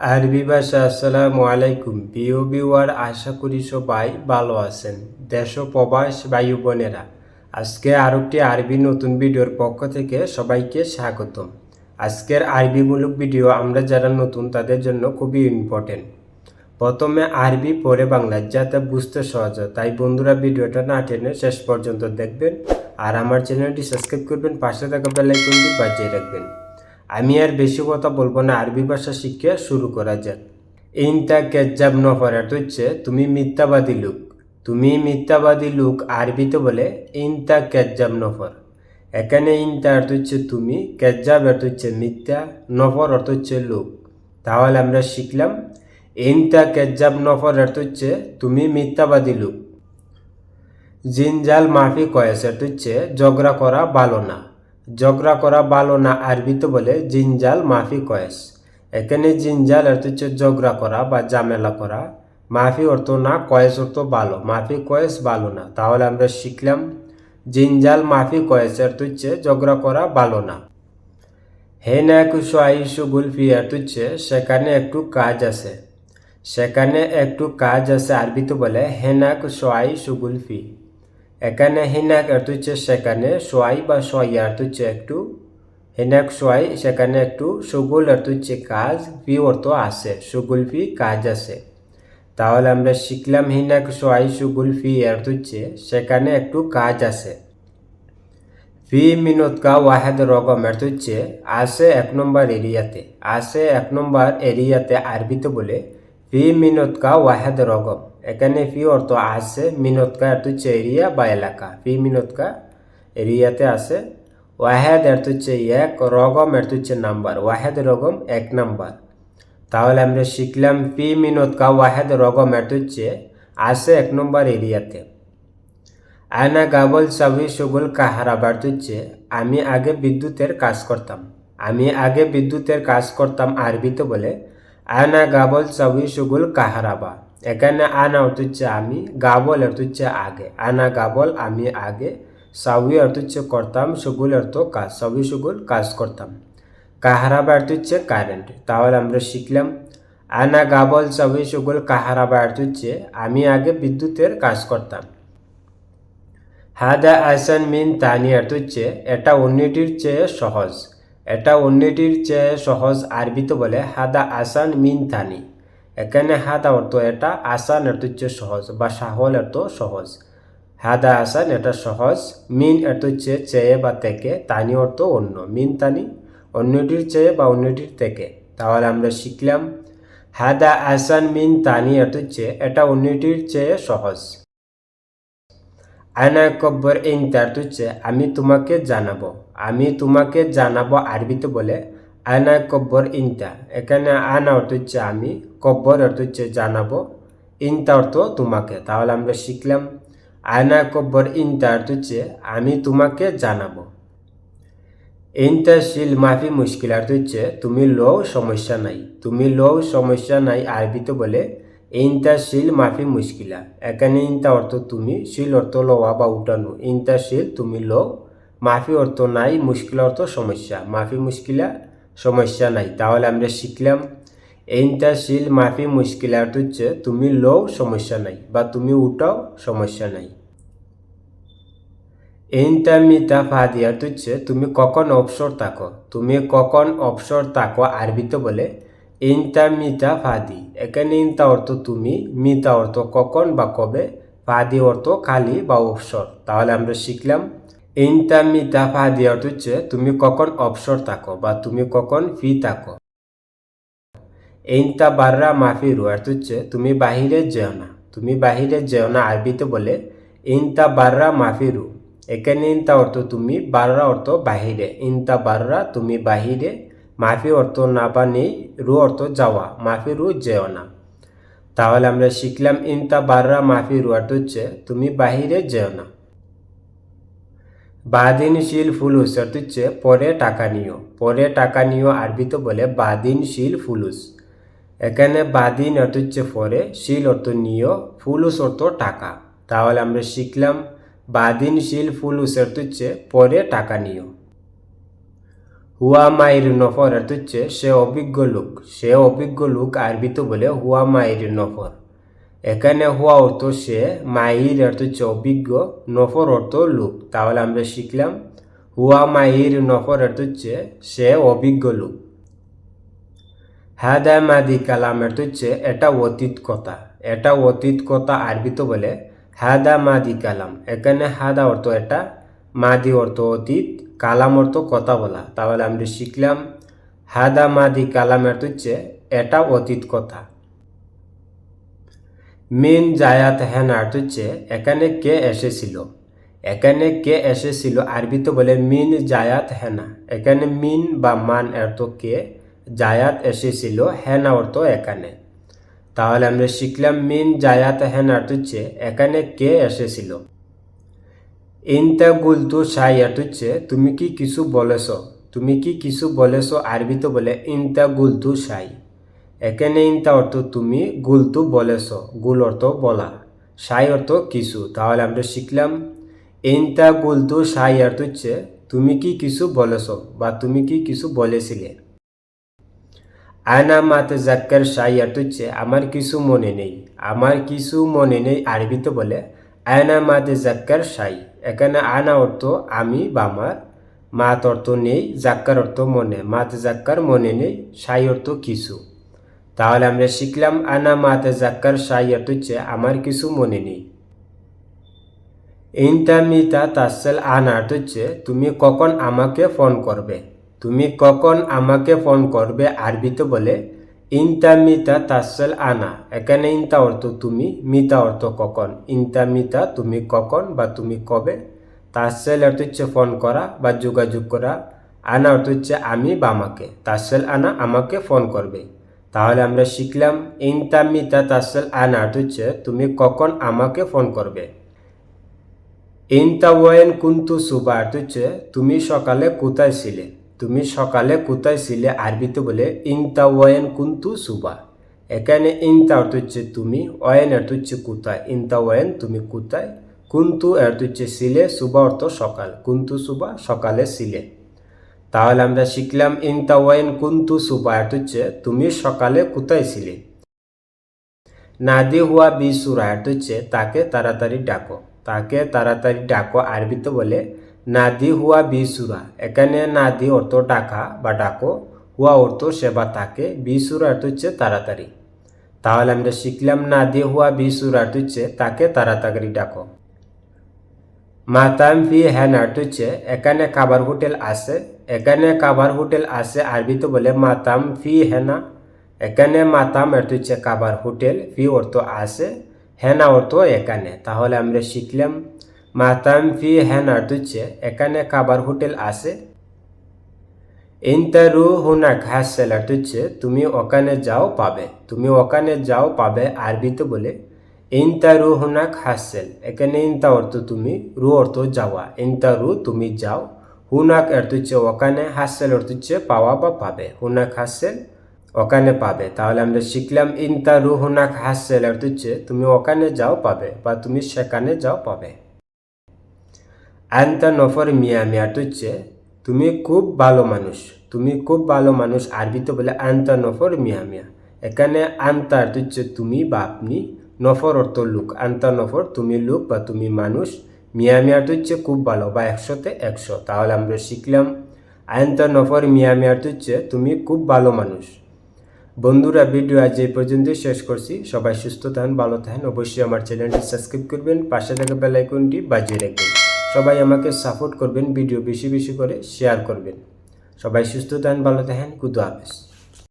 আরবি ভাষা আসসালামু আলাইকুম। প্রিয় আশা করি সবাই ভালো আছেন। দেশ প্রবাস বায়ু বোনেরা, আজকে আরও একটি আরবি নতুন ভিডিওর পক্ষ থেকে সবাইকে স্বাগতম। আজকের আরবিমূলক ভিডিও আমরা যারা নতুন, তাদের জন্য খুবই ইম্পর্টেন্ট প্রথমে আরবি পরে বাংলা যাতে বুঝতে সহজ হয়। তাই বন্ধুরা, ভিডিওটা না টেনে শেষ পর্যন্ত দেখবেন। আর আমার চ্যানেলটি সাবস্ক্রাইব করবেন, পাশে থাকা বেলাইকনটি বাজিয়ে রাখবেন। আমি আর বেশি কথা বলব না, আরবি ভাষা শিখে শুরু করা যাক। ইনতা কেজাব নফর এটা হচ্ছে, তুমি মিথ্যাবাদী লোক। তুমি মিথ্যাবাদী লোক আরবিতে বলে, ইনতা কেজাব নফর এখানে ইনতা অর্থ হচ্ছে, তুমি। কেজাব অর্থ হচ্ছে, মিথ্যা। নফর অর্থ হচ্ছে, লোক। তাহলে আমরা শিখলাম, ইনতা কেজাব নফর অর্থ হচ্ছে, তুমি মিথ্যাবাদী লোক। জিনজাল মাফি কয়েস এটা হচ্ছে, ঝগড়া করা ভালো না। ঝগড়া করা ভালো না আরবিতে বলে জিনজাল মাফি কয়েস। এখানে জিনজাল অর্থ হচ্ছে ঝগড়া করা বা জামেলা করা। মাফি অর্থ না, কয়েস অর্থ ভালো মাফি কয়েস ভালো না। তাহলে আমরা শিখলাম, জিনজাল মাফি কয়েস অর্থ হচ্ছে ঝগড়া করা ভালো না। হে না কুশো আইসু গুলফি অর্থ হচ্ছে, সেখানে একটু কাজ আছে। সেখানে একটু কাজ আছে আরবিতে বলে হেনাক সোয়াই সুগুলফি এখানে হেনাক অর্থ হচ্ছে সেখানে সোয়াই বা সোয়াই অর্থ হচ্ছে একটু। হেনাক, সোয়াই, সেখানে একটু। সুগুল অর্থ হচ্ছে কাজ ফি অর্থ আছে সুগুলফি কাজ আছে। তাহলে আমরা শিখলাম হিনাক, সোয়াই, সুগুল সুগুলফি অর্থ হচ্ছে সেখানে একটু কাজ আছে। ফি মিনত কা ওয়াহেদ রকম অর্থ হচ্ছে আছে এক নম্বর এরিয়াতে, আছে এক নম্বর এরিয়াতে আরবিতে বলে ফি মিনত কা ওয়াহেদ রকম এখানে ফি অর্থ আছে মিনত কা অর্থ হচ্ছে এরিয়া বা এলাকা। ফি মিনত কা এরিয়াতে আছে। ওয়াহেদ অর্থ হচ্ছে এক, রগম অর্থ হচ্ছে নাম্বার। ওয়াহেদ রগম এক নাম্বার। তাহলে আমরা শিখলাম ফি মিনত কা ওয়াহেদ, রগম অর্থ হচ্ছে আছে এক নম্বর এরিয়াতে। আয়না গাবল সাবি সুগুল কাহারাব অর্থ হচ্ছে, আমি আগে বিদ্যুতের কাজ করতাম। আমি আগে বিদ্যুতের কাজ করতাম আরবিতে বলে আয়না গাবল সাবি সুগুল কাহারাবা এখানে আনা অর্থ হচ্ছে আমি, গাবল অর্থ হচ্ছে আগে। আনা গাবল, আমি আগে। সাবি অর্থ হচ্ছে করতাম, সুগুল অর্থ কাজ। সাবি, সুগুল কাজ করতাম। কাহারাবা অর্থ হচ্ছে কারেন্ট তাহলে আমরা শিখলাম। আনা গাবল, সাবি, সুগুল কাহারাবা অর্থ হচ্ছে আমি আগে বিদ্যুতের কাজ করতাম। হাদা আসান মিন তানি অর্থ হচ্ছে এটা অন্যটির চেয়ে সহজ। এটা অন্যটির চেয়ে সহজ আরবিতে বলে হাদা আসান মিন তানি। এখানে হাদা অর্থ এটা, আসান অর্থ হচ্ছে সহজ বা সাহল অর্থ সহজ। হাদা, আসান এটা সহজ, মিন অর্থ হচ্ছে চেয়ে বা থেকে, তানি অর্থ অন্য, মিন, তানি। অন্যটির চেয়ে বা অন্যটির থেকে, তাহলে আমরা শিখলাম। হাদা, আসান, মিন, তানি অর্থ হচ্ছে এটা অন্যটির চেয়ে সহজ। আনা কব্বর ইনতার হচ্ছে, আমি তোমাকে জানাব। আমি তোমাকে জানাব আরবিতে বলে আনা কব্বর ইনতা এখানে আনা অর্থ হচ্ছে আমি কব্বর অর্থ হচ্ছে জানাব ইনতা অর্থ তোমাকে তাহলে আমরা শিখলাম আনা কব্বর ইনতা অর্থ হচ্ছে আমি তোমাকে জানাব ইনতা শিল মাফি মুশকিল অর্থ হচ্ছে তুমি লও সমস্যা নাই তুমি লও সমস্যা নাই আরবিতে বলে ইনতা শিল মাফি মুশকিলা এখানে ইনতা অর্থ তুমি শিল অর্থ লওয়া বা উঠানো ইনতা শিল তুমি লও মাফি অর্থ নাই মুশকিল অর্থ সমস্যা মাফি মুশকিলা সমস্যা নাই। তাহলে আমরা শিখলাম শিল মাফি মুশকিল অর্থ হচ্ছে, তুমি লও, সমস্যা নাই, বা তুমি উঠাও, সমস্যা নাই। ইনতা মিতা ফাদি হচ্ছে, তুমি কখন অবসর থাকো? তুমি কখন অবসর থাকো, আরবিতে বলে ইনতা মিতা ফাদি এখানে ইনতা অর্থ তুমি, মিতা অর্থ কখন বা কবে ফাদি অর্থ খালি বা অবসর। তাহলে আমরা শিখলাম ইনতা মিতা ফাদি অর্থ হচ্ছে তুমি কখন অবসর থাকো বা তুমি কখন ফি থাকো। ইনতা বাররা মাফি রুয়ার হচ্ছে তুমি বাহিরে যেও না। তুমি বাহিরে যেও না আরবিতে বলে ইনতা বাররা মাফি রু এখানে ইনতা অর্থ তুমি বাররা অর্থ বাহিরে। ইনতা বাররা তুমি বাহিরে মাফি অর্থ না বা নেই রু অর্থ যাওয়া মাফি রু যেও না। তাহলে আমরা শিখলাম ইনতা বাররা মাফি রুয়ার হচ্ছে তুমি বাহিরে যেও না। বাদিনশীল ফুলুস অর্থ হচ্ছে পরে টাকা নিও। পরে টাকা নিও আরবিতে বলে বাদিনশীল ফুলুস। এখানে বাদিন অর্থ হচ্ছে পরে, শিল অর্থ নিও, ফুলুস অর্থ টাকা। তাহলে আমরা শিখলাম বাদিনশীল ফুলুস অর্থ হচ্ছে পরে টাকা নিও। হুয়া মাইর নফর অর্থ হচ্ছে সে অভিজ্ঞ লোক। সে অভিজ্ঞ লোক আরবিতে বলে হুয়া মাইর নফর। এখানে হুয়া অর্থ সে মাইর অর্থ হচ্ছে অভিজ্ঞ, নফর অর্থ লোক। তাহলে আমরা শিখলাম, হুয়া মাইর নফর অর্থ হচ্ছে, সে অভিজ্ঞ লোক। হাদা মাদি কালাম অর্থ হচ্ছে, এটা অতীত কথা। এটা অতীত কথা আরবিতে বলে, হাদা মাদি কালাম। এখানে হাদা অর্থ এটা, মাদি অর্থ অতীত, কালাম অর্থ কথা বলা। তাহলে আমরা শিখলাম, হাদা মাদি কালাম অর্থ হচ্ছে, এটা অতীত কথা। মিন জায়াত হ্যান অর্থ হচ্ছে এখানে কে এসেছিল? এখানে কে এসেছিল আরবিতে বলে মিন জায়াত হেনা। এখানে মিন বা মান অর্থ কে? জায়াত এসেছিল, হেনা অর্থ এখানে। তাহলে আমরা শিখলাম মিন জায়াত হেনা অর্থ হচ্ছে এখানে কে এসেছিল। ইনতা গুলতু সাই অর্থ হচ্ছে, তুমি কি কিছু বলেছ? তুমি কি কিছু বলেছ? আরবিতে বলে ইনতা গুলতু সাই। এখানে ইনতা অর্থ তুমি গুলতু বলেছ, গুল অর্থ বলা, সাই অর্থ কিছু, তাহলে আমরা শিখলাম, ইনতা গুলতু সাই অর্থ হচ্ছে তুমি কি কিছু বলেছ বা তুমি কি কিছু বলেছিলে। আনা মাতে জাক্কার সাই অর্থ হচ্ছে আমার কিছু মনে নেই, আমার কিছু মনে নেই আরবিতে বলে আয়না মাতে জাক্কার সাই, এখানে আনা অর্থ আমি বা আমার, মাত অর্থ নেই, জাক্কার অর্থ মনে, মাতে জাক্কার মনে নেই, সাই অর্থ কিছু। তাহলে আমরা শিখলাম, আনা মাতে জাক্কার সাই অর্থ হচ্ছে আমার কিছু মনে নেই। ইন্টামিতা তাসেল আনা অর্থ হচ্ছে, তুমি কখন আমাকে ফোন করবে? তুমি কখন আমাকে ফোন করবে? আরবিতে বলে ইনতা মিতা তাসেল আনা এখানে ইনতা অর্থ তুমি, মিতা অর্থ কখন। ইনতা মিতা তুমি কখন বা তুমি কবে? তাসেল অর্থ হচ্ছে, ফোন করা বা যোগাযোগ করা। আনা অর্থ হচ্ছে, আমি বা আমাকে। তাসেল আনা আমাকে ফোন করবে। তাহলে আমরা শিখলাম ইনতা মিতা তাসেল আনা হচ্ছে, তুমি কখন আমাকে ফোন করবে? ইনতা ওয়েন কুন্তু সুবা অর্থ হচ্ছে, তুমি সকালে কোথায় ছিলে? তুমি সকালে কোথায় ছিলে আরবিতে বলে ইনতা ওয়েন কুন্তু সুবা এখানে ইনতা অর্থ হচ্ছে তুমি ওয়েন অর্থ হচ্ছে কোথায়? ইনতা ওয়েন তুমি কোথায়? কুন্তু অর্থ হচ্ছে ছিলে সুবা অর্থ সকাল। কুন্তু সুবা সকালে ছিলে। তাহলে আমরা শিখলাম ইনতা ওয়েন কুন্তু অর্থ হচ্ছে তুমি সকালে কোথায় ছিলে? নাদি হুয়া বি সুরা অর্থ হচ্ছে তাকে তাড়াতাড়ি ডাকো তাকে তাড়াতাড়ি ডাকো আরবিতে বলে নাদি হুয়া বি সুরা এখানে নাদি অর্থ ডাকা বা ডাকো, হুয়া অর্থ সেবা তাকে বিসুরা অর্থ হচ্ছে তাড়াতাড়ি তাহলে আমরা শিখলাম নাদি হুয়া বিসুরা অর্থ হচ্ছে তাকে তাড়াতাড়ি ডাকো মাতাম ফি হ্যান অর্থ হচ্ছে এখানে খাবার হোটেল আছে এখানে কাবার হোটেল আছে আরবিতে বলে মাতাম ফি হেনা এখানে মাতাম অর্থ হচ্ছে কাবার হোটেল, ফি অর্থ আছে হেনা অর্থ এখানে। তাহলে আমরা শিখলাম, মাতাম ফি হ্যান অর্থ হচ্ছে এখানে কাবার হোটেল আছে। ইন্টারু হুনা ঘাস সেল অর্থ হচ্ছে তুমি ওখানে যাও পাবে, তুমি ওখানে যাও পাবে আরবিতে বলে ইন্টারু হুনা হাসেল এখানে ইন্তা অর্থ তুমি, রু অর্থ যাওয়া ইন্টারু তুমি যাও। হুনাক অর্থ হচ্ছে ওখানে হাসেল অর্থ হচ্ছে পাওয়া বা পাবে হুনাক হাসেল ওখানে পাবে তাহলে আমরা শিখলাম ইনতা রুহনাক হাসেল অর্থ হচ্ছে তুমি ওখানে যাও পাবে বা তুমি সেখানে যাও পাবে আন্তা নফর মিয়া অর্থ হচ্ছে তুমি খুব ভালো মানুষ তুমি খুব ভালো মানুষ আরবিতে বলে আন্তা নফর মিয়া মিয়া এখানে আন্তা অর্থ তুমি বা আপনি নফর অর্থ লোক আন্তা নফর তুমি লোক বা তুমি মানুষ মিয়া মিয়া অর্থ হচ্ছে খুব ভালো, বা একশোতে একশো। তাহলে আমরা শিখলাম আয়ন্তা নফর মিয়া মিয়া অর্থ হচ্ছে তুমি খুব ভালো মানুষ। বন্ধুরা ভিডিও আজ এই পর্যন্তই শেষ করছি। সবাই সুস্থ থাকেন, ভালো থাকেন। অবশ্যই আমার চ্যানেলটি সাবস্ক্রাইব করবেন, পাশে থাকা বেল আইকনটি বাজিয়ে রাখবেন। সবাই আমাকে সাপোর্ট করবেন ভিডিও বেশি বেশি করে শেয়ার করবেন। সবাই সুস্থ থাকেন, ভালো থাকেন কুদু হাফেজ।